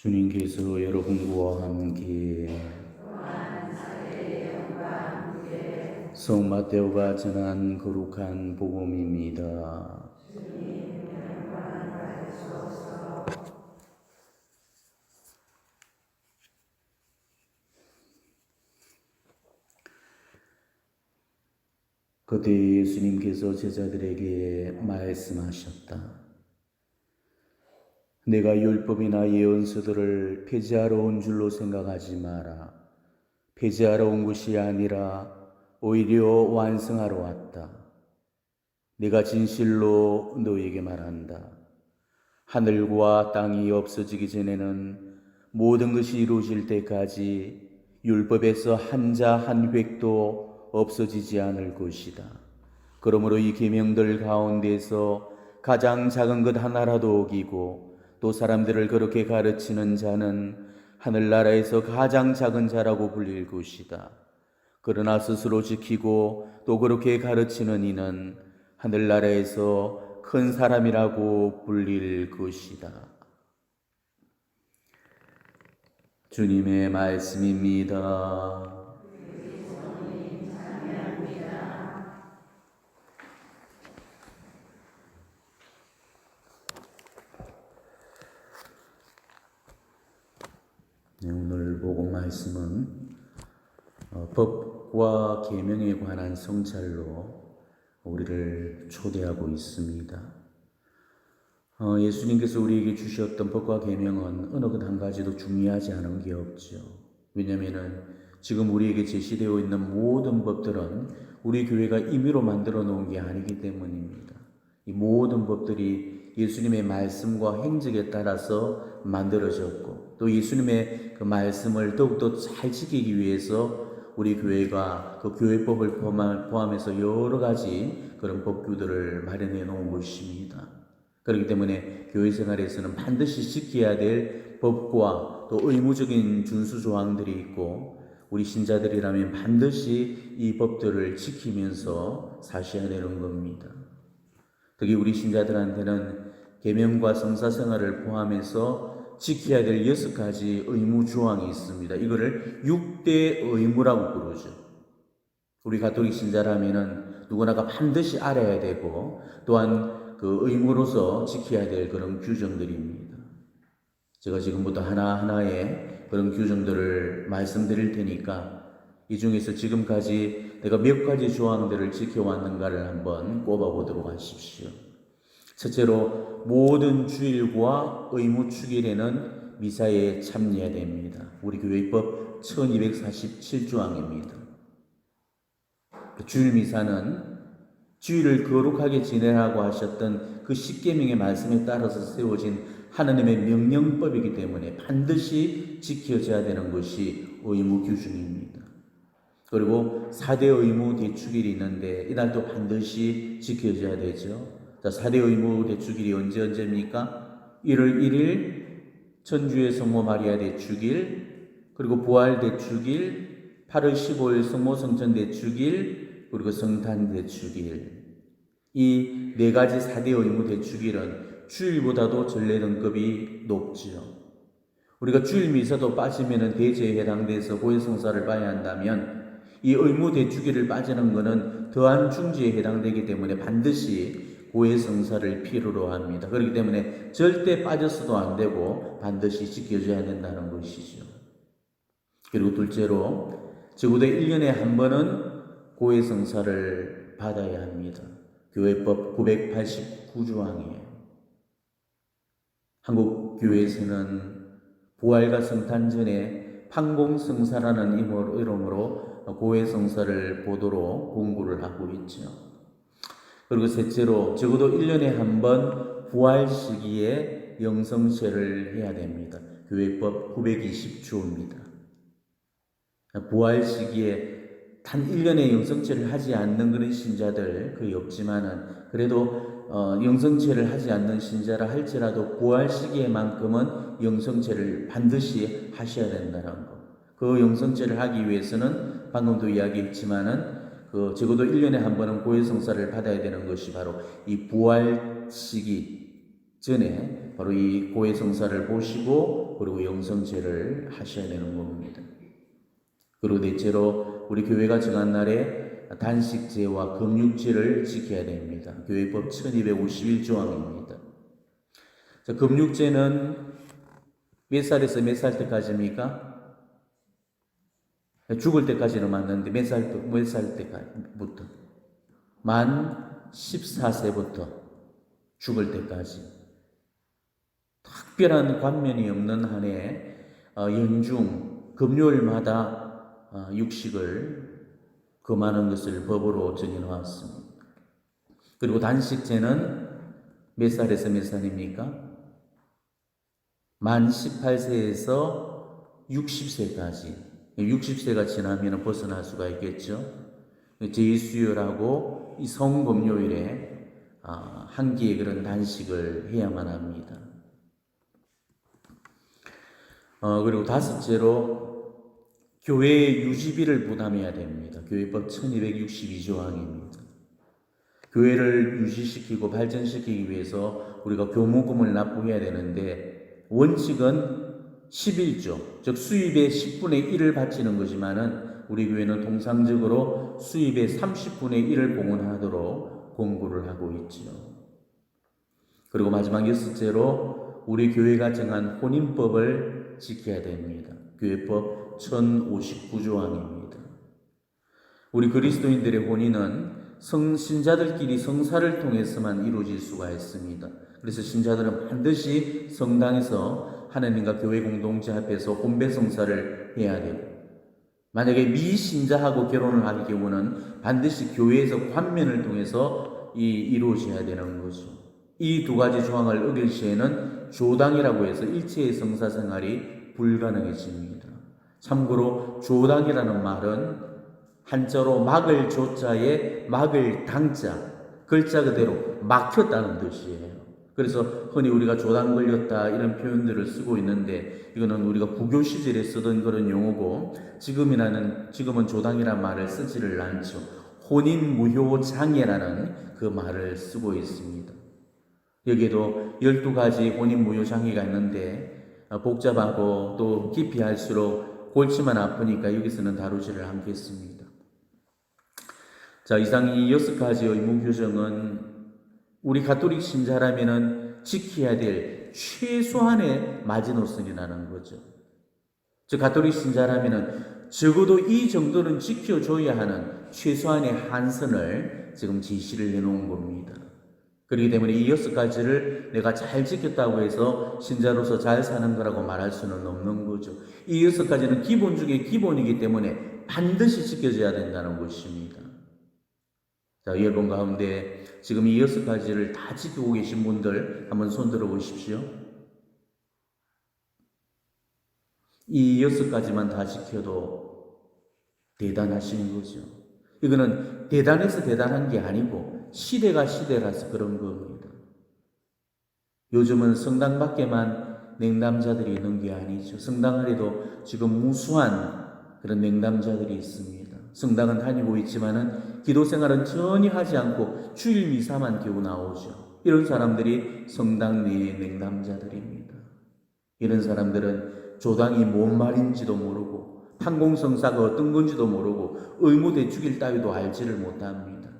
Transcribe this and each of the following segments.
주님께서 여러분과 함께 성 마테오가 전한 거룩한 복음입니다. 그때 예수님께서 제자들에게 말씀하셨다. 내가 율법이나 예언서들을 폐지하러 온 줄로 생각하지 마라. 폐지하러 온 것이 아니라 오히려 완성하러 왔다. 내가 진실로 너에게 말한다. 하늘과 땅이 없어지기 전에는 모든 것이 이루어질 때까지 율법에서 한자 한 획도 없어지지 않을 것이다. 그러므로 이 계명들 가운데서 가장 작은 것 하나라도 어기고 또 사람들을 그렇게 가르치는 자는 하늘나라에서 가장 작은 자라고 불릴 것이다. 그러나 스스로 지키고 또 그렇게 가르치는 이는 하늘나라에서 큰 사람이라고 불릴 것이다. 주님의 말씀입니다. 오늘 복음 말씀은 어, 법과 계명에 관한 성찰로 우리를 초대하고 있습니다. 어, 예수님께서 우리에게 주셨던 법과 계명은 어느 것 한 가지도 중요하지 않은 게 없죠. 왜냐하면은 지금 우리에게 제시되어 있는 모든 법들은 우리 교회가 임의로 만들어 놓은 게 아니기 때문입니다. 이 모든 법들이 예수님의 말씀과 행적에 따라서 만들어졌고 또 예수님의 그 말씀을 더욱더 잘 지키기 위해서 우리 교회가 그 교회법을 포함해서 여러 가지 그런 법규들을 마련해 놓은 것입니다. 그렇기 때문에 교회 생활에서는 반드시 지켜야 될 법과 또 의무적인 준수 조항들이 있고 우리 신자들이라면 반드시 이 법들을 지키면서 사셔야 되는 겁니다. 특히 우리 신자들한테는 계명과 성사 생활을 포함해서 지켜야 될 여섯 가지 의무 조항이 있습니다. 이거를 6대 의무라고 부르죠. 우리 가톨릭 신자라면은 누구나가 반드시 알아야 되고 또한 그 의무로서 지켜야 될 그런 규정들입니다. 제가 지금부터 하나하나의 그런 규정들을 말씀드릴 테니까 이 중에서 지금까지 내가 몇 가지 조항들을 지켜왔는가를 한번 꼽아보도록 하십시오. 첫째로 모든 주일과 의무 축일에는 미사에 참여해야 됩니다. 우리 교회법 1247조항입니다. 주일 미사는 주일을 거룩하게 지내라고 하셨던 그 십계명의 말씀에 따라서 세워진 하나님의 명령법이기 때문에 반드시 지켜져야 되는 것이 의무 규정입니다. 그리고 4대 의무 대축일이 있는데 이날도 반드시 지켜져야 되죠. 자, 4대 의무 대축일이 언제 언제입니까? 1월 1일 천주의 성모 마리아 대축일, 그리고 부활 대축일, 8월 15일 성모 성천 대축일, 그리고 성탄 대축일. 이 네 가지 4대 의무 대축일은 주일보다도 전례 등급이 높지요. 우리가 주일 미사도 빠지면은 대제에 해당돼서 고해성사를 봐야 한다면 이 의무 대축일을 빠지는 것은 더한 중지에 해당되기 때문에 반드시 고해성사를 필요로 합니다. 그렇기 때문에 절대 빠져서도 안 되고 반드시 지켜줘야 된다는 것이죠. 그리고 둘째로 적어도 1년에 한 번은 고해성사를 받아야 합니다. 교회법 989조항이에요. 한국 교회에서는 부활과 성탄 전에 판공성사라는 이름으로 고해성사를 보도록 공부를 하고 있죠. 그리고 셋째로 적어도 1년에 한 번 부활 시기에 영성체를 해야 됩니다. 교회법 920조입니다. 부활 시기에 단 1년의 영성체를 하지 않는 그런 신자들 거의 없지만은 그래도 어, 영성체를 하지 않는 신자라 할지라도 부활 시기에만큼은 영성체를 반드시 하셔야 된다는 거. 그 영성체를 하기 위해서는 방금도 이야기했지만은 그 적어도 1년에 한 번은 고해성사를 받아야 되는 것이 바로 이 부활 시기 전에 바로 이 고해성사를 보시고 그리고 영성제를 하셔야 되는 겁니다. 그리고 넷째로 우리 교회가 정한 날에 단식제와 금육제를 지켜야 됩니다. 교회법 1251조항입니다. 자, 금육제는 몇 살에서 몇 살 때까지입니까? 죽을 때까지는 맞는데 몇 살, 몇 살 때부터? 만 14세부터 죽을 때까지. 특별한 관면이 없는 한 해, 어, 연중, 금요일마다 어, 육식을 금하는 것을 법으로 정해놓았습니다. 그리고 단식제는 몇 살에서 몇 살입니까? 만 18세에서 60세까지. 60세가 지나면 벗어날 수가 있겠죠. 제2수요라고 이 성금요일에 아, 한 끼의 그런 단식을 해야만 합니다. 어, 그리고 다섯째로 교회의 유지비를 부담해야 됩니다. 교회법 1262조항입니다. 교회를 유지시키고 발전시키기 위해서 우리가 교무금을 납부해야 되는데 원칙은 11조, 즉 수입의 10분의 1을 바치는 거지만은 우리 교회는 통상적으로 수입의 30분의 1을 봉헌하도록 공부를 하고 있지요. 그리고 마지막 여섯째로 우리 교회가 정한 혼인법을 지켜야 됩니다. 교회법 1059조항입니다. 우리 그리스도인들의 혼인은 성 신자들끼리 성사를 통해서만 이루어질 수가 있습니다. 그래서 신자들은 반드시 성당에서 하나님과 교회 공동체 앞에서 혼배 성사를 해야 되고 만약에 미신자하고 결혼을 하는 경우는 반드시 교회에서 관면을 통해서 이 이루어져야 되는 거죠. 이 두 가지 조항을 어길 시에는 조당이라고 해서 일체의 성사 생활이 불가능해집니다. 참고로 조당이라는 말은 한자로 막을 조자에 막을 당자 글자 그대로 막혔다는 뜻이에요. 그래서 흔히 우리가 조당 걸렸다 이런 표현들을 쓰고 있는데 이거는 우리가 부교 시절에 쓰던 그런 용어고 지금이라는 지금은 조당이란 말을 쓰지를 않죠. 혼인 무효 장애라는 그 말을 쓰고 있습니다. 여기에도 12가지 혼인 무효 장애가 있는데 복잡하고 또 깊이 할수록 골치만 아프니까 여기서는 다루지를 않겠습니다. 자, 이상 이 여섯 가지 의무 규정은 우리 가톨릭 신자라면은 지켜야 될 최소한의 마지노선이라는 거죠. 즉 가톨릭 신자라면은 적어도 이 정도는 지켜줘야 하는 최소한의 한선을 지금 지시를 해놓은 겁니다. 그렇기 때문에 이 여섯 가지를 내가 잘 지켰다고 해서 신자로서 잘 사는 거라고 말할 수는 없는 거죠. 이 여섯 가지는 기본 중에 기본이기 때문에 반드시 지켜져야 된다는 것입니다. 자, 여러분 가운데 지금 이 여섯 가지를 다 지키고 계신 분들 한번 손 들어 보십시오. 이 여섯 가지만 다 지켜도 대단하신 거죠. 이거는 대단해서 대단한 게 아니고 시대가 시대라서 그런 겁니다. 요즘은 성당 밖에만 냉담자들이 있는 게 아니죠. 성당 안에도 지금 무수한 그런 냉담자들이 있습니다. 성당은 다니고 있지만은 기도 생활은 전혀 하지 않고 주일 미사만 겨우 나오죠. 이런 사람들이 성당 내의 냉담자들입니다. 이런 사람들은 조당이 뭔 말인지도 모르고 판공성사가 어떤 건지도 모르고 의무대축일 따위도 알지를 못합니다.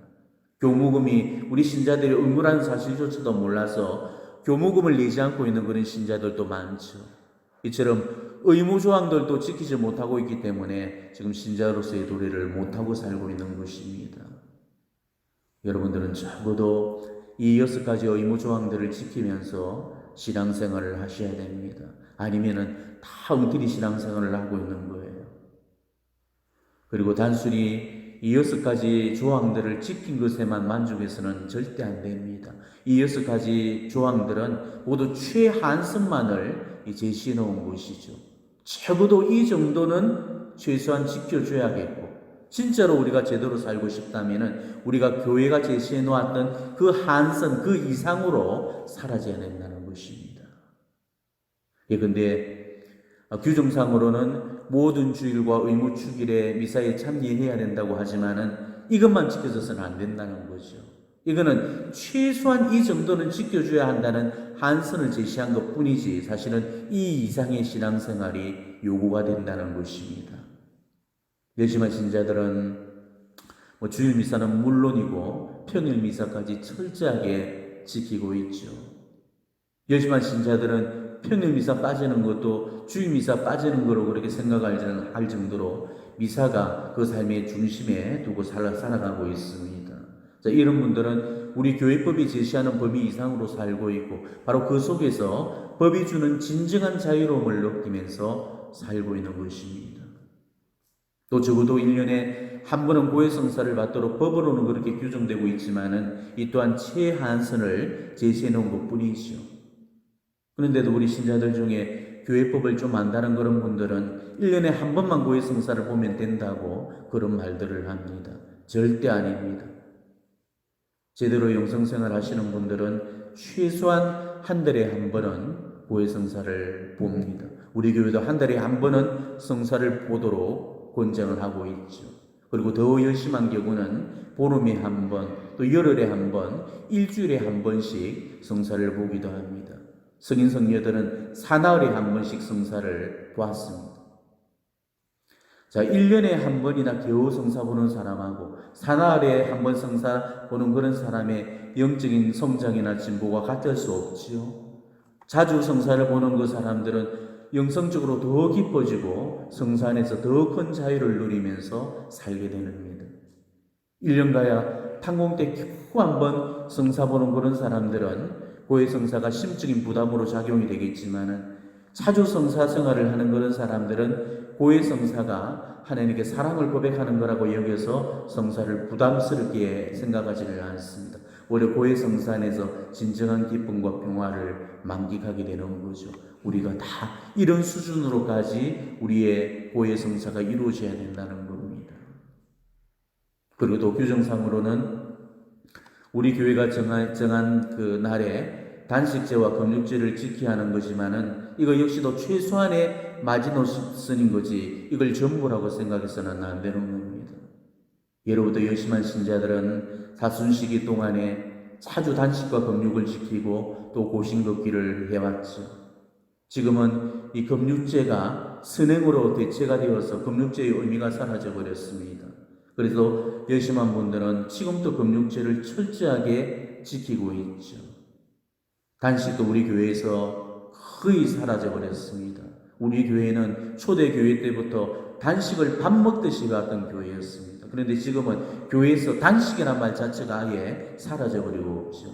교무금이 우리 신자들이 의무라는 사실조차도 몰라서 교무금을 내지 않고 있는 그런 신자들도 많죠. 이처럼 의무 조항들도 지키지 못하고 있기 때문에 지금 신자로서의 도리를 못하고 살고 있는 것입니다. 여러분들은 적어도 이 여섯 가지 의무 조항들을 지키면서 신앙생활을 하셔야 됩니다. 아니면은 다 엉터리 신앙생활을 하고 있는 거예요. 그리고 단순히 이 여섯 가지 조항들을 지킨 것에만 만족해서는 절대 안 됩니다. 이 여섯 가지 조항들은 모두 최한선만을 제시해 놓은 것이죠. 적어도 이 정도는 최소한 지켜줘야겠고, 진짜로 우리가 제대로 살고 싶다면은 우리가 교회가 제시해 놓았던 그 한선, 그 이상으로 살아져야 된다는 것입니다. 예, 근데 규정상으로는 모든 주일과 의무 축일에 미사에 참여해야 된다고 하지만은 이것만 지켜져서는 안 된다는 거죠. 이거는 최소한 이 정도는 지켜줘야 한다는 한선을 제시한 것 뿐이지 사실은 이 이상의 신앙생활이 요구가 된다는 것입니다. 열심한 신자들은 뭐 주일 미사는 물론이고 평일 미사까지 철저하게 지키고 있죠. 열심한 신자들은 평일 미사 빠지는 것도 주일 미사 빠지는 거로 그렇게 생각할 할 정도로 미사가 그 삶의 중심에 두고 살아, 살아가고 있습니다. 자, 이런 분들은 우리 교회법이 제시하는 범위 이상으로 살고 있고 바로 그 속에서 법이 주는 진정한 자유로움을 느끼면서 살고 있는 것입니다. 또 적어도 1년에 한 번은 고해성사를 받도록 법으로는 그렇게 규정되고 있지만은 이 또한 최한선을 제시해 놓은 것 뿐이죠. 그런데도 우리 신자들 중에 교회법을 좀 안다는 그런 분들은 1년에 한 번만 고해성사를 보면 된다고 그런 말들을 합니다. 절대 아닙니다. 제대로 영성생활 하시는 분들은 최소한 한 달에 한 번은 고해 성사를 봅니다. 우리 교회도 한 달에 한 번은 성사를 보도록 권장을 하고 있죠. 그리고 더 열심한 경우는 보름에 한 번, 또 열흘에 한 번, 일주일에 한 번씩 성사를 보기도 합니다. 성인 성녀들은 사나흘에 한 번씩 성사를 보았습니다. 자, 1년에 한 번이나 겨우 성사 보는 사람하고 사나흘에 한 번 성사 보는 그런 사람의 영적인 성장이나 진보가 같을 수 없지요. 자주 성사를 보는 그 사람들은 영성적으로 더 깊어지고 성사 안에서 더 큰 자유를 누리면서 살게 됩니다. 1년 가야 탄공 때 겨우 한 번 성사 보는 그런 사람들은 고해 성사가 심적인 부담으로 작용이 되겠지만은 자주 성사 생활을 하는 그런 사람들은 고해 성사가 하나님께 사랑을 고백하는 거라고 여겨서 성사를 부담스럽게 생각하지를 않습니다. 오히려 고해 성사 안에서 진정한 기쁨과 평화를 만끽하게 되는 거죠. 우리가 다 이런 수준으로까지 우리의 고해 성사가 이루어져야 된다는 겁니다. 그리고 또 규정상으로는 우리 교회가 정한, 정한 그 날에 단식제와 금육제를 지켜야 하는 거지만은 이거 역시도 최소한의 마지노선인 거지 이걸 전부라고 생각해서는 안 되는 겁니다. 예로부터 열심한 신자들은 사순시기 동안에 자주 단식과 금육을 지키고 또 고신 걷기를 해왔죠. 지금은 이 금육제가 선행으로 대체가 되어서 금육제의 의미가 사라져 버렸습니다. 그래서 열심한 분들은 지금도 금육제를 철저하게 지키고 있죠. 단식도 우리 교회에서 거의 사라져 버렸습니다. 우리 교회는 초대 교회 때부터 단식을 밥 먹듯이 봤던 교회였습니다. 그런데 지금은 교회에서 단식이란 말 자체가 아예 사라져 버리고 있죠.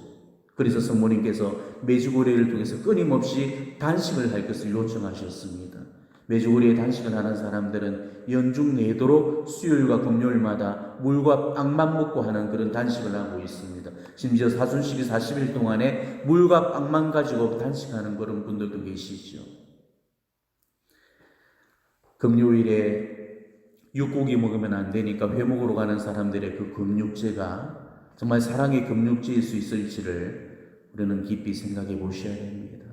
그래서 성모님께서 매주고리를 통해서 끊임없이 단식을 할 것을 요청하셨습니다. 매주고리에 단식을 하는 사람들은 연중 내도록 수요일과 금요일마다 물과 빵만 먹고 하는 그런 단식을 하고 있습니다. 심지어 사순식이 40일 동안에 물과 빵만 가지고 단식하는 그런 분들도 계시죠. 금요일에 육고기 먹으면 안 되니까 회 먹으러 가는 사람들의 그 금육제가 정말 사랑의 금육제일 수 있을지를 우리는 깊이 생각해 보셔야 됩니다.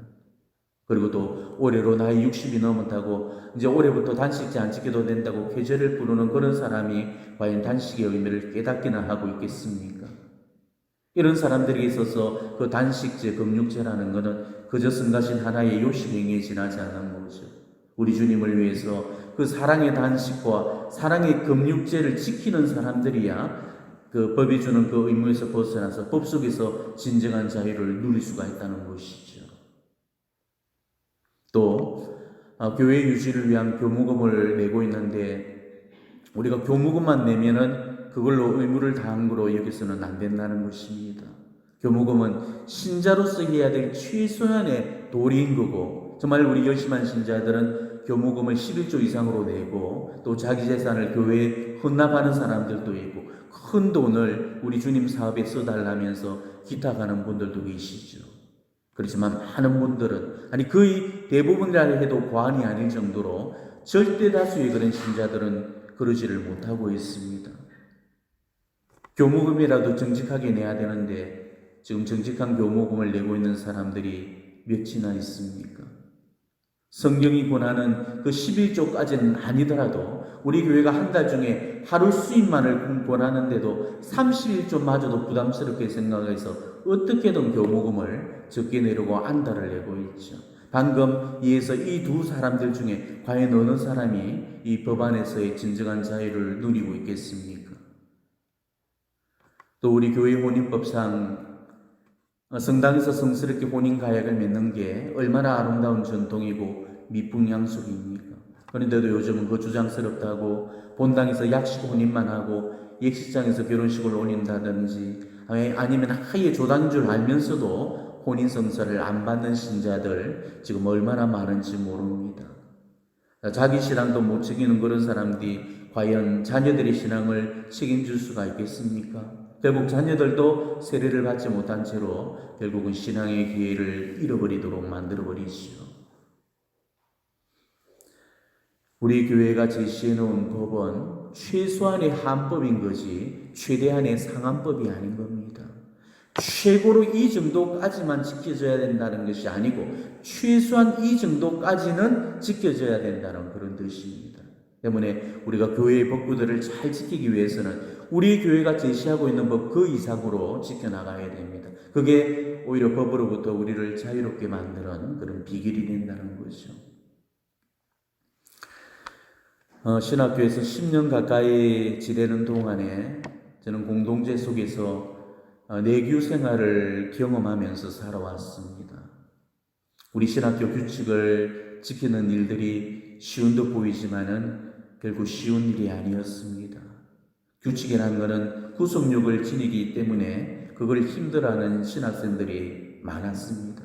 그리고 또 올해로 나이 60이 넘었다고 이제 올해부터 단식제 안 지켜도 된다고 계절을 부르는 그런 사람이 과연 단식의 의미를 깨닫기나 하고 있겠습니까? 이런 사람들에게 있어서 그 단식제, 금육제라는 것은 그저 승가신 하나의 요식행위에 지나지 않은 거죠. 우리 주님을 위해서 그 사랑의 단식과 사랑의 금육제를 지키는 사람들이야 그 법이 주는 그 의무에서 벗어나서 법 속에서 진정한 자유를 누릴 수가 있다는 것이죠. 또 어, 교회 유지를 위한 교무금을 내고 있는데 우리가 교무금만 내면은 그걸로 의무를 다한 거로 여기서는 안 된다는 것입니다. 교무금은 신자로서 해야 될 최소한의 도리인 거고 정말 우리 열심한 신자들은 교무금을 11조 이상으로 내고 또 자기 재산을 교회에 헌납하는 사람들도 있고 큰 돈을 우리 주님 사업에 써달라면서 기탁하는 분들도 계시죠. 그렇지만 많은 분들은 아니 거의 대부분이라 해도 과언이 아닐 정도로 절대 다수의 그런 신자들은 그러지를 못하고 있습니다. 교무금이라도 정직하게 내야 되는데 지금 정직한 교무금을 내고 있는 사람들이 몇이나 있습니까? 성경이 권하는 그 11조까지는 아니더라도 우리 교회가 한 달 중에 하루 수입만을 권하는데도 31조마저도 부담스럽게 생각해서 어떻게든 교무금을 적게 내려고 안달을 내고 있죠. 방금 이에서 이 두 사람들 중에 과연 어느 사람이 이 법안에서의 진정한 자유를 누리고 있겠습니까? 또 우리 교회 혼인법상 어, 성당에서 성스럽게 혼인 가약을 맺는 게 얼마나 아름다운 전통이고 미풍양속입니까? 그런데도 요즘은 그 주장스럽다고 본당에서 약식 혼인만 하고 예식장에서 결혼식을 올린다든지 아니- 아니면 하에 조단 줄 알면서도 혼인 성사를 안 받는 신자들 지금 얼마나 많은지 모릅니다. 자기 신앙도 못 지키는 그런 사람들이 과연 자녀들의 신앙을 책임질 수가 있겠습니까? 결국 자녀들도 세례를 받지 못한 채로 결국은 신앙의 기회를 잃어버리도록 만들어 버리시오. 우리 교회가 제시해 놓은 법은 최소한의 한법인 거지 최대한의 상한법이 아닌 겁니다. 최고로 이 정도까지만 지켜져야 된다는 것이 아니고 최소한 이 정도까지는 지켜져야 된다는 그런 뜻입니다. 때문에 우리가 교회의 법구들을 잘 지키기 위해서는 우리 교회가 제시하고 있는 법 그 이상으로 지켜나가야 됩니다. 그게 오히려 법으로부터 우리를 자유롭게 만드는 그런 비결이 된다는 거죠. 어, 신학교에서 10년 가까이 지내는 동안에 저는 공동체 속에서 어, 내규 생활을 경험하면서 살아왔습니다. 우리 신학교 규칙을 지키는 일들이 쉬운 듯 보이지만은 결국 쉬운 일이 아니었습니다. 규칙이라는 것은 구속력을 지니기 때문에 그걸 힘들어하는 신학생들이 많았습니다.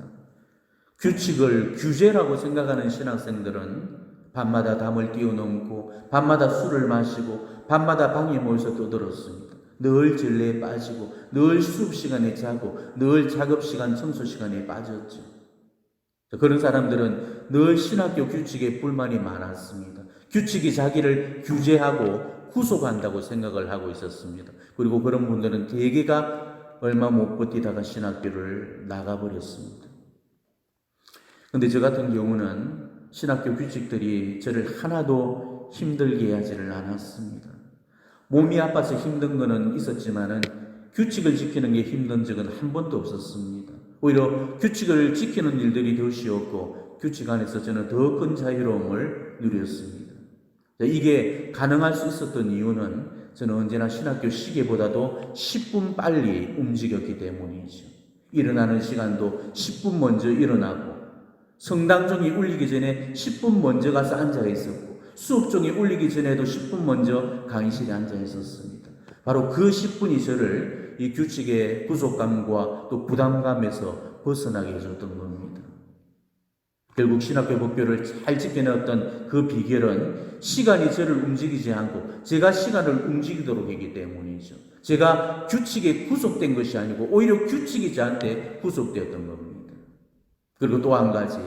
규칙을 규제라고 생각하는 신학생들은 밤마다 담을 뛰어넘고 밤마다 술을 마시고 밤마다 방에 모여서 떠들었습니다. 늘 전례에 빠지고 늘 수업 시간에 자고 늘 작업 시간 청소 시간에 빠졌죠. 그런 사람들은 늘 신학교 규칙에 불만이 많았습니다. 규칙이 자기를 규제하고 구속한다고 생각을 하고 있었습니다. 그리고 그런 분들은 대개가 얼마 못 버티다가 신학교를 나가버렸습니다. 근데 저 같은 경우는 신학교 규칙들이 저를 하나도 힘들게 하지를 않았습니다. 몸이 아파서 힘든 거는 있었지만은 규칙을 지키는 게 힘든 적은 한 번도 없었습니다. 오히려 규칙을 지키는 일들이 더 쉬웠고 규칙 안에서 저는 더 큰 자유로움을 누렸습니다. 이게 가능할 수 있었던 이유는 저는 언제나 신학교 시계보다도 10분 빨리 움직였기 때문이죠. 일어나는 시간도 10분 먼저 일어나고 성당종이 울리기 전에 10분 먼저 가서 앉아 있었고 수업종이 울리기 전에도 10분 먼저 강의실에 앉아 있었습니다. 바로 그 10분이 저를 이 규칙의 구속감과 또 부담감에서 벗어나게 해줬던 겁니다. 결국 신학교 법교를 잘 지켜내었던 그 비결은 시간이 저를 움직이지 않고 제가 시간을 움직이도록 했기 때문이죠. 제가 규칙에 구속된 것이 아니고 오히려 규칙이 저한테 구속되었던 겁니다. 그리고 또 한 가지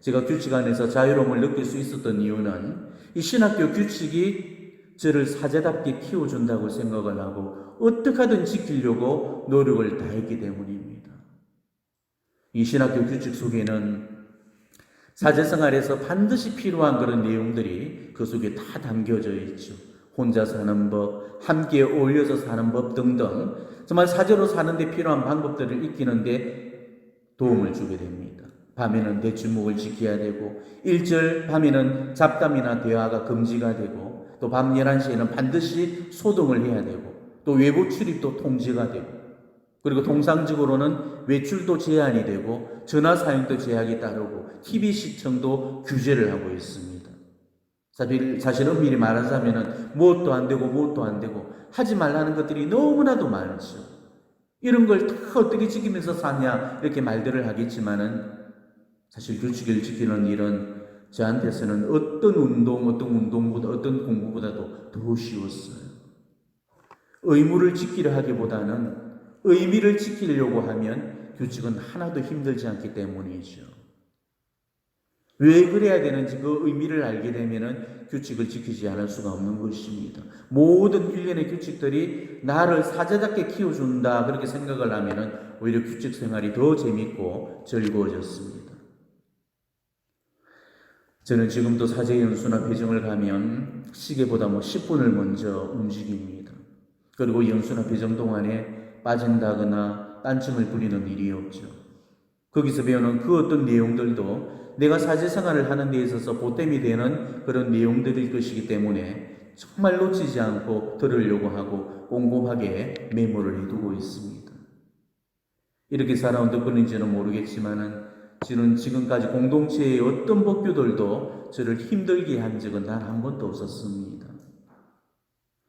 제가 규칙 안에서 자유로움을 느낄 수 있었던 이유는 이 신학교 규칙이 저를 사제답게 키워준다고 생각을 하고 어떻게 하든 지키려고 노력을 다했기 때문입니다. 이 신학교 규칙 속에는 사제생활에서 반드시 필요한 그런 내용들이 그 속에 다 담겨져 있죠. 혼자 사는 법, 함께 어울려서 사는 법 등등 정말 사제로 사는데 필요한 방법들을 익히는데 도움을 주게 됩니다. 밤에는 대주목을 지켜야 되고 일절 밤에는 잡담이나 대화가 금지가 되고 또 밤 11시에는 반드시 소등을 해야 되고 또 외부 출입도 통제가 되고 그리고 통상적으로는 외출도 제한이 되고 전화 사용도 제약이 따르고 TV 시청도 규제를 하고 있습니다. 사실, 사실 엄밀히 말하자면은 무엇도 안 되고 무엇도 안 되고 하지 말라는 것들이 너무나도 많죠. 이런 걸 다 어떻게 지키면서 사냐 이렇게 말들을 하겠지만은 사실 규칙을 지키는 일은 저한테서는 어떤 운동, 어떤 운동보다 어떤 공부보다도 더 쉬웠어요. 의무를 지키려 하기보다는 의미를 지키려고 하면 규칙은 하나도 힘들지 않기 때문이죠. 왜 그래야 되는지 그 의미를 알게 되면은 규칙을 지키지 않을 수가 없는 것입니다. 모든 일련의 규칙들이 나를 사제답게 키워준다 그렇게 생각을 하면은 오히려 규칙 생활이 더 재밌고 즐거워졌습니다. 저는 지금도 사제 연수나 배정을 가면 시계보다 뭐 10분을 먼저 움직입니다. 그리고 연수나 배정 동안에 빠진다거나 딴청을 부리는 일이 없죠. 거기서 배우는 그 어떤 내용들도 내가 사제 생활을 하는 데 있어서 보탬이 되는 그런 내용들일 것이기 때문에 정말 놓치지 않고 들으려고 하고 꼼꼼하게 메모를 해두고 있습니다. 이렇게 살아온 덕분인지는 모르겠지만은 저는 지금까지 공동체의 어떤 법규들도 저를 힘들게 한 적은 단 한 번도 없었습니다.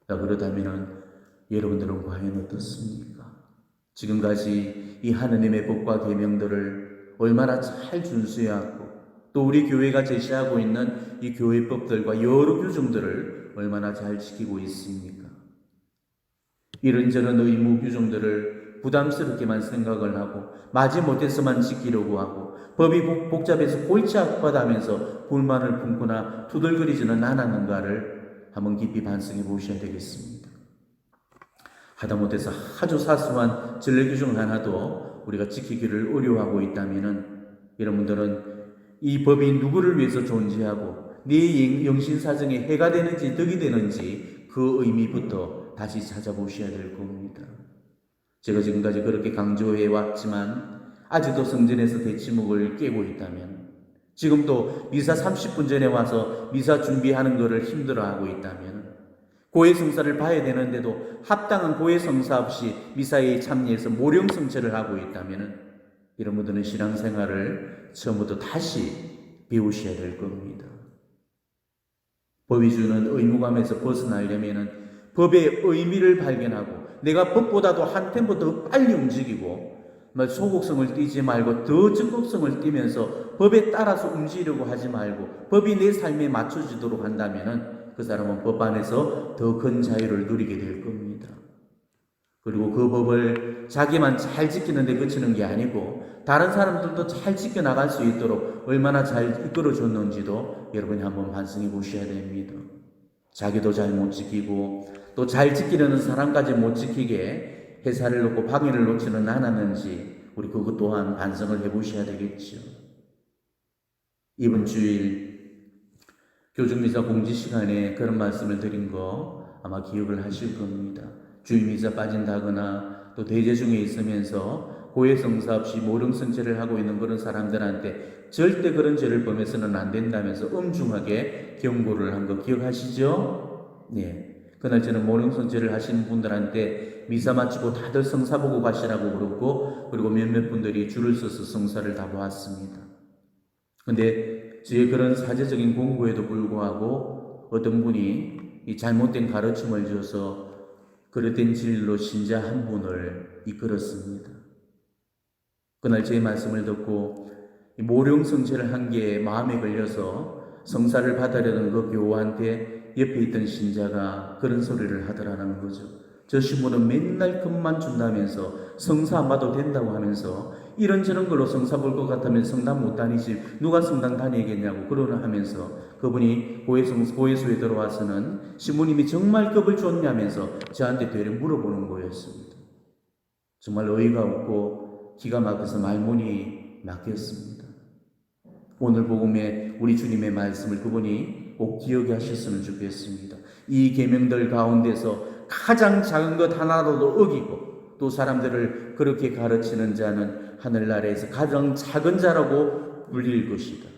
자, 그렇다면 여러분들은 과연 어떻습니까? 지금까지 이 하느님의 법과 계명들을 얼마나 잘 준수해왔고 또 우리 교회가 제시하고 있는 이 교회법들과 여러 규정들을 얼마나 잘 지키고 있습니까? 이런저런 의무 규정들을 부담스럽게만 생각을 하고 마지못해서만 지키려고 하고 법이 복- 복잡해서 골치 아파하면서 불만을 품거나 투덜거리지는 않았는가를 한번 깊이 반성해 보셔야 되겠습니다. 하다못해서 아주 사소한 전례 규정 하나도 우리가 지키기를 어려워하고 있다면은 여러분들은 이 법이 누구를 위해서 존재하고 네 영신 사정에 해가 되는지 덕이 되는지 그 의미부터 다시 찾아보셔야 될 겁니다. 제가 지금까지 그렇게 강조해 왔지만 아직도 성전에서 대치목을 깨고 있다면 지금도 미사 30분 전에 와서 미사 준비하는 것을 힘들어하고 있다면 고해 성사를 봐야 되는데도 합당한 고해 성사 없이 미사에 참여해서 모령 성체를 하고 있다면 이런 분들은 신앙생활을 처음부터 다시 배우셔야 될 겁니다. 법이 주는 의무감에서 벗어나려면은 법의 의미를 발견하고 내가 법보다도 한 템포 더 빨리 움직이고 뭐 소극성을 띠지 말고 더 적극성을 띠면서 법에 따라서 움직이려고 하지 말고 법이 내 삶에 맞춰지도록 한다면은 그 사람은 법 안에서 더 큰 자유를 누리게 될 겁니다. 그리고 그 법을 자기만 잘 지키는데 그치는 게 아니고 다른 사람들도 잘 지켜 나갈 수 있도록 얼마나 잘 이끌어 줬는지도 여러분이 한번 반성해 보셔야 됩니다. 자기도 잘 못 지키고 또 잘 지키려는 사람까지 못 지키게 회사를 놓고 방해를 놓지는 않았는지 우리 그것 또한 반성을 해 보셔야 되겠죠. 이번 주일 교중미사 공지 시간에 그런 말씀을 드린 거 아마 기억을 하실 겁니다. 주일미사 빠진다거나 또 대제 중에 있으면서 고해성사 없이 모령성죄를 하고 있는 그런 사람들한테 절대 그런 죄를 범해서는 안 된다면서 엄중하게 경고를 한 거 기억하시죠? 네. 그날 저는 모령성죄를 하시는 분들한테 미사 마치고 다들 성사 보고 가시라고 그러고 그리고 몇몇 분들이 줄을 서서 성사를 다 보았습니다. 근데 저의 그런 사제적인 공부에도 불구하고 어떤 분이 이 잘못된 가르침을 줘서 그릇된 진리로 신자 한 분을 이끌었습니다. 그날 제 말씀을 듣고 모령 성체를 한 게 마음에 걸려서 성사를 받으려는 그 교우한테 옆에 있던 신자가 그런 소리를 하더라는 거죠. 저 신부는 맨날 금만 준다면서 성사 안 받아도 된다고 하면서 이런저런 걸로 성사 볼 것 같으면 성당 못 다니지 누가 성당 다니겠냐고 그러나 하면서 그분이 고해성, 고해소에 들어와서는 신부님이 정말 겁을 줬냐면서 저한테 되려 물어보는 거였습니다. 정말 어이가 없고 기가 막혀서 말문이 막혔습니다. 오늘 복음에 우리 주님의 말씀을 그분이 꼭 기억해 하셨으면 좋겠습니다. 이 계명들 가운데서 가장 작은 것 하나로도 어기고 또 사람들을 그렇게 가르치는 자는 하늘나라에서 가장 작은 자라고 불릴 것이다.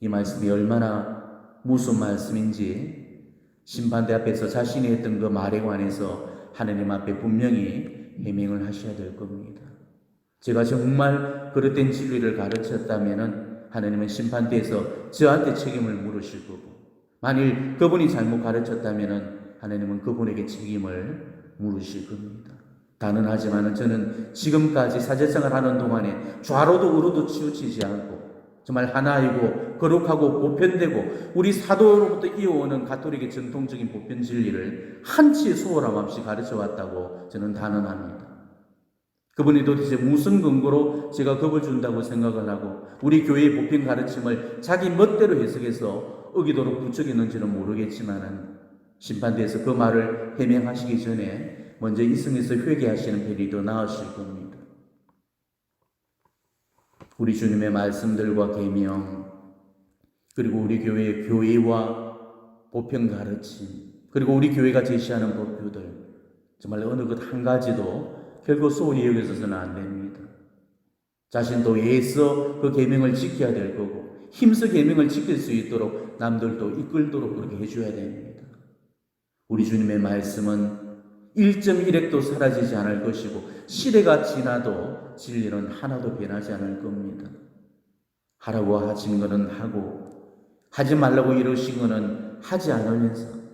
이 말씀이 얼마나 무슨 말씀인지 심판대 앞에서 자신이 했던 그 말에 관해서 하느님 앞에 분명히 해명을 하셔야 될 겁니다. 제가 정말 그릇된 진리를 가르쳤다면 하느님은 심판대에서 저한테 책임을 물으실 거고 만일 그분이 잘못 가르쳤다면 하느님은 그분에게 책임을 물으실 겁니다. 단언하지만 저는 지금까지 사제생활 하는 동안에 좌로도 우로도 치우치지 않고 정말 하나이고 거룩하고 보편되고 우리 사도로부터 이어오는 가톨릭의 전통적인 보편 진리를 한치의 소홀함 없이 가르쳐 왔다고 저는 단언합니다. 그분이 도대체 무슨 근거로 제가 겁을 준다고 생각을 하고 우리 교회의 보편 가르침을 자기 멋대로 해석해서 어기도록 부추기는지는 모르겠지만은 심판대에서 그 말을 해명하시기 전에 먼저 이승에서 회개하시는 더 나으실 겁니다. 우리 주님의 말씀들과 계명 그리고 우리 교회의 교회와 보편 가르침, 그리고 우리 교회가 제시하는 법규들, 정말 어느 것 한 가지도 결코 소홀히 여겨서는 안 됩니다. 자신도 애써 그 계명을 지켜야 될 거고 힘써 계명을 지킬 수 있도록 남들도 이끌도록 그렇게 해줘야 됩니다. 우리 주님의 말씀은 1.1핵도 사라지지 않을 것이고 시대가 지나도 진리는 하나도 변하지 않을 겁니다. 하라고 하신 것은 하고 하지 말라고 이러신 것은 하지 않으면서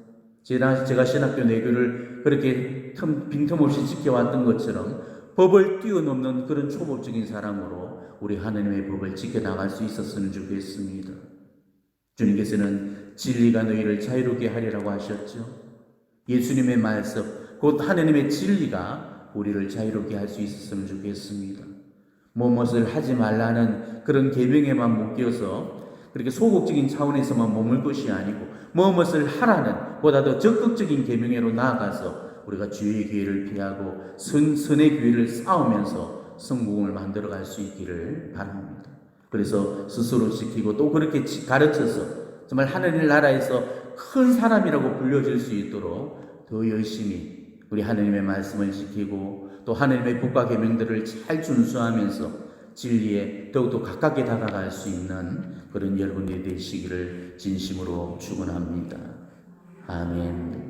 제가, 신학교 내교를 그렇게 틈, 빈틈없이 지켜왔던 것처럼 법을 뛰어넘는 그런 초보적인 사람으로 우리 하나님의 법을 지켜나갈 수 있었으면 좋겠습니다. 주님께서는 진리가 너희를 자유롭게 하리라고 하셨죠. 예수님의 말씀, 곧 하나님의 진리가 우리를 자유롭게 할 수 있었으면 좋겠습니다. 무엇을 하지 말라는 그런 계명에만 묶여서 그렇게 소극적인 차원에서만 머물 것이 아니고 무엇을 하라는 보다 더 적극적인 계명으로 나아가서 우리가 주의 기회를 피하고 선, 선의 기회를 쌓으면서 성공을 만들어 갈 수 있기를 바랍니다. 그래서 스스로 지키고 또 그렇게 가르쳐서 정말 하늘 나라에서 큰 사람이라고 불려질 수 있도록 더 열심히 우리 하나님의 말씀을 지키고 또 하나님의 법과 계명들을 잘 준수하면서 진리에 더욱더 가깝게 다가갈 수 있는 그런 여러분이 되시기를 진심으로 축원합니다. 아멘.